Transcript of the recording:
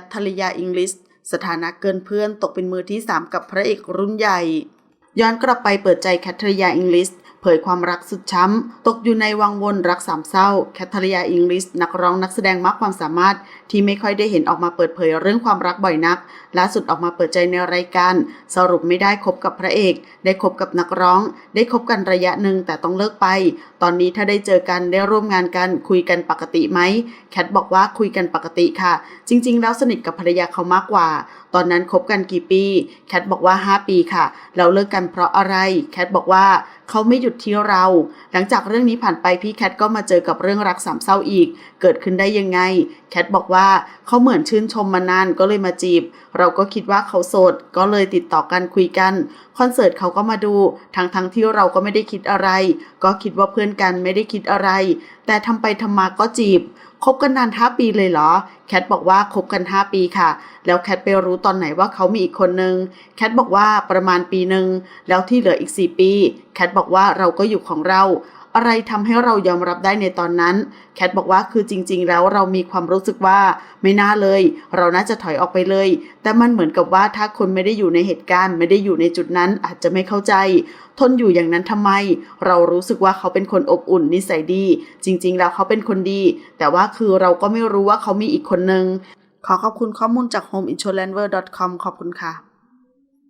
ทธริยาอิงลิส สถานะเกินเพื่อนตกเป็นมือที่ 3 กับพระเอกรุ่นใหญ่ ย้อนกลับไปเปิดใจแคทเธอรียาอิงลิส เผยความรักสุดช้ำ ตกอยู่ในวังวนรักสามเศร้า แคทเธอรียาอิงลิส นักร้องนักแสดงมากความสามารถ ที่ไม่ค่อยได้เห็นออกมาเปิดเผยเรื่องความรักบ่อยนัก ล่าสุดออกมาเปิดใจในรายการ สรุปไม่ได้คบกับพระเอก ได้คบกับนักร้อง ได้คบกันระยะหนึ่งแต่ต้องเลิกไป ตอนนี้ถ้าได้เจอกันได้ร่วมงานกันคุยกันปกติไหม แคทบอกว่าคุยกันปกติค่ะ จริง ๆ แล้วสนิทกับภรรยาเขามากกว่า ตอนนั้นคบกันกี่ปี แคทบอกว่า 5 ปีค่ะ เราเลิกกันเพราะอะไร แคทบอกว่าเขาไม่หยุดที่เรา หลังจากเรื่องนี้ผ่านไปพี่แคทก็มาเจอกับเรื่องรักสามเศร้าอีก เกิดขึ้นได้ยังไง แคทบอกว่าเขาเหมือนชื่นชมมานานก็เลยมาจีบ เราก็คิดว่าเขาโสดก็เลยติดต่อกันคุยกันคอนเสิร์ตเขาก็มาดูทั้งทั้งๆที่เราก็ไม่ได้คิดอะไร ก็คิดว่าเพื่อนกันไม่ได้คิดอะไร แต่ทำไปทำมาก็จีบ คบกันนาน5ปีเลยเหรอ แคทบอกว่าคบกัน5ปีค่ะ แล้วแคทไปรู้ตอนไหนว่าเขามีอีกคนนึง แคทบอกว่าประมาณปีหนึ่งแล้วที่เหลืออีก4ปี แคทบอกว่าเราก็อยู่ของเรา อะไรทำให้เรายอมรับได้ในตอนนั้น แคทบอกว่าคือจริง ๆ แล้วเรามีความรู้สึกว่าไม่น่าเลย เราน่าจะถอยออกไปเลย แต่มันเหมือนกับว่าถ้าคนไม่ได้อยู่ในเหตุการณ์ ไม่ได้อยู่ในจุดนั้นอาจจะไม่เข้าใจ ทนอยู่อย่างนั้นทำไม เรารู้สึกว่าเขาเป็นคนอบอุ่นนิสัยดี จริง ๆ แล้วเขาเป็นคนดี แต่ว่าคือเราก็ไม่รู้ว่าเขามีอีกคนนึงขอขอบคุณข้อมูลจาก homeinsuranceworld.com ขอบคุณค่ะ